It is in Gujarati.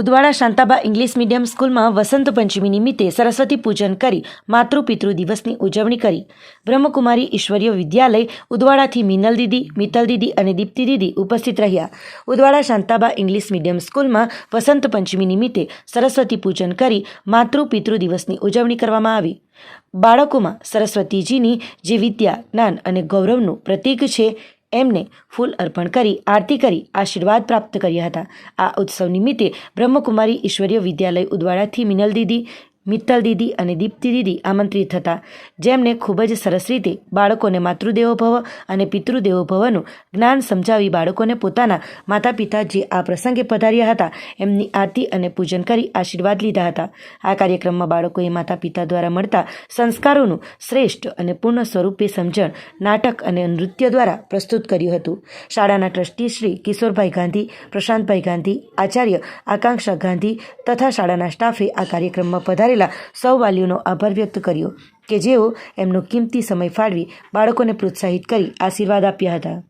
ઉદવાડા શાંતાબા ઇંગ્લિશ મીડિયમ સ્કૂલમાં વસંત પંચમી નિમિત્તે સરસ્વતી પૂજન કરી માતૃપિતૃ દિવસની ઉજવણી કરી. બ્રહ્મકુમારી ઈશ્વરીય વિદ્યાલય ઉદવાડાથી મિનલ દીદી, મિત્તલ દીદી અને દીપ્તિ દીદી ઉપસ્થિત રહ્યા. ઉદવાડા શાંતાબા ઇંગ્લિશ મીડિયમ સ્કૂલમાં વસંત પંચમી નિમિત્તે સરસ્વતી પૂજન કરી માતૃપિતૃ દિવસની ઉજવણી કરવામાં આવી. બાળકોમાં સરસ્વતીજીની જે વિદ્યા, જ્ઞાન અને ગૌરવનું પ્રતીક છે એમને ફૂલ અર્પણ કરી, આરતી કરી, આશીર્વાદ પ્રાપ્ત કર્યા હતા. આ ઉત્સવ નિમિત્તે બ્રહ્મકુમારી ઈશ્વરીય વિદ્યાલય ઉદવાડાથી મિનલ દીદી મિત્તલ દીદી અને દીપ્તિ દીદી આમંત્રિત હતા જેમને ખૂબ જ સરસ રીતે બાળકોને માતૃદેવો ભવ અને પિતૃદેવો ભવનું જ્ઞાન સમજાવી બાળકોને પોતાના માતા પિતા જે આ પ્રસંગે પધાર્યા હતા, એમની આરતી અને પૂજન કરી આશીર્વાદ લીધા હતા. આ કાર્યક્રમમાં બાળકોએ માતા પિતા દ્વારા મળતા સંસ્કારોનું શ્રેષ્ઠ અને પૂર્ણ સ્વરૂપે સમજણ, નાટક અને નૃત્ય દ્વારા પ્રસ્તુત કર્યું હતું. શાળાના ટ્રસ્ટી શ્રી કિશોરભાઈ ગાંધી, પ્રશાંતભાઈ ગાંધી, આચાર્ય આકાંક્ષા ગાંધી તથા શાળાના સ્ટાફે આ કાર્યક્રમમાં પધારેલા સૌ વાલીઓનો આભાર વ્યક્ત કર્યો કે જેઓ એમનો કિંમતી સમય ફાળવી બાળકોને પ્રોત્સાહિત કરી આશીર્વાદ આપ્યા હતા.